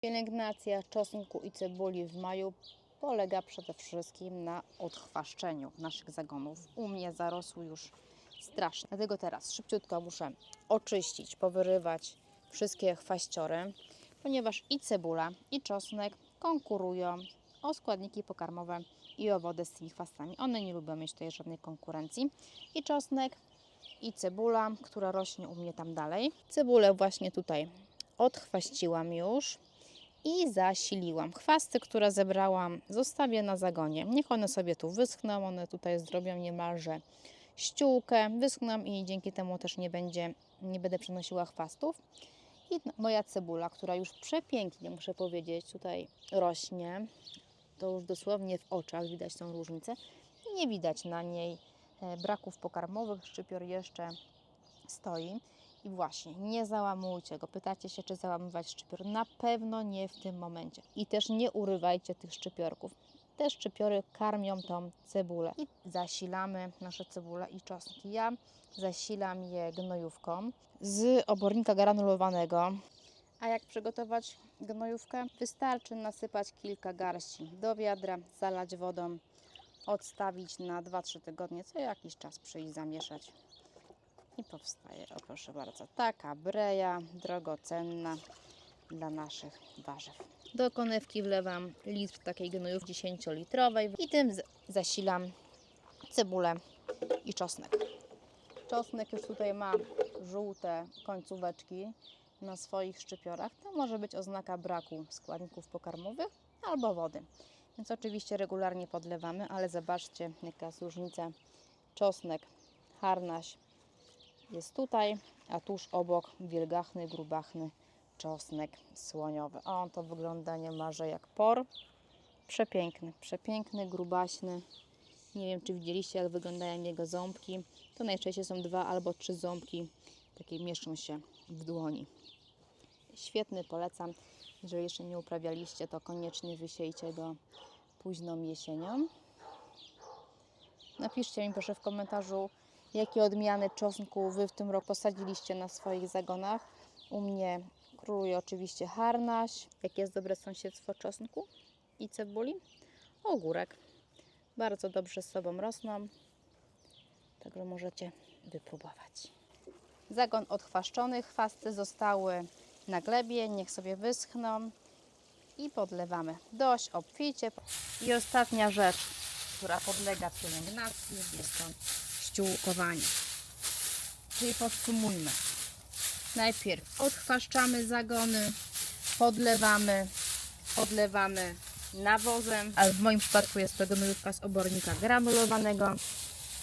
Pielęgnacja czosnku i cebuli w maju polega przede wszystkim na odchwaszczeniu naszych zagonów. U mnie zarosły już strasznie. Dlatego teraz szybciutko muszę oczyścić, powyrywać wszystkie chwaściory, ponieważ i cebula, i czosnek konkurują o składniki pokarmowe i o wodę z tymi chwastami. One nie lubią mieć tutaj żadnej konkurencji. I czosnek, i cebula, która rośnie u mnie tam dalej. Cebulę właśnie tutaj odchwaściłam już i zasiliłam. Chwasty, które zebrałam, zostawię na zagonie. Niech one sobie tu wyschną, one tutaj zrobią niemalże ściółkę, wyschną i dzięki temu też nie, będzie, nie będę przenosiła chwastów. I moja cebula, która już przepięknie, muszę powiedzieć, tutaj rośnie, to już dosłownie w oczach widać tą różnicę. Nie widać na niej e, braków pokarmowych, szczypior jeszcze stoi. I właśnie, nie załamujcie go. Pytacie się, czy załamywać szczypior. Na pewno nie w tym momencie. I też nie urywajcie tych szczypiorków. Te szczypiory karmią tą cebulę. I zasilamy nasze cebule i czosnki. Ja zasilam je gnojówką z obornika granulowanego. A jak przygotować gnojówkę? Wystarczy nasypać kilka garści do wiadra, zalać wodą, odstawić na 2-3 tygodnie, co jakiś czas przyjść zamieszać. I powstaje, o proszę bardzo, taka breja drogocenna dla naszych warzyw. Do konewki wlewam litr takiej gnojów 10-litrowej i tym zasilam cebulę i czosnek. Czosnek już tutaj ma żółte końcóweczki na swoich szczypiorach. To może być oznaka braku składników pokarmowych albo wody. Więc oczywiście regularnie podlewamy, ale zobaczcie jaka jest różnica. Czosnek, harnaś, jest tutaj, a tuż obok wielgachny, grubachny czosnek słoniowy. O, on to wygląda niemalże jak por. Przepiękny, przepiękny, grubaśny. Nie wiem, czy widzieliście, jak wyglądają jego ząbki. To najczęściej są dwa albo trzy ząbki, takie mieszczą się w dłoni. Świetny, polecam. Jeżeli jeszcze nie uprawialiście, to koniecznie wysiejcie go późną jesienią. Napiszcie mi proszę w komentarzu, jakie odmiany czosnku Wy w tym roku posadziliście na swoich zagonach. U mnie króluje oczywiście harnaś. Jakie jest dobre sąsiedztwo czosnku i cebuli? Ogórek. Bardzo dobrze z sobą rosną. Także możecie wypróbować. Zagon odchwaszczony. Chwasty zostały na glebie. Niech sobie wyschną. I podlewamy dość obficie. I ostatnia rzecz, która podlega pielęgnacji, jest to ściółkowanie. Czyli podsumujmy. Najpierw odchwaszczamy zagony, podlewamy, podlewamy nawozem, w moim przypadku jest to gnojówka z obornika granulowanego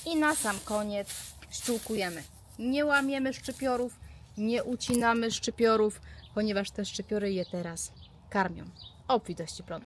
i na sam koniec ściółkujemy. Nie łamiemy szczypiorów, nie ucinamy szczypiorów, ponieważ te szczypiory je teraz karmią. Obfitości plonu.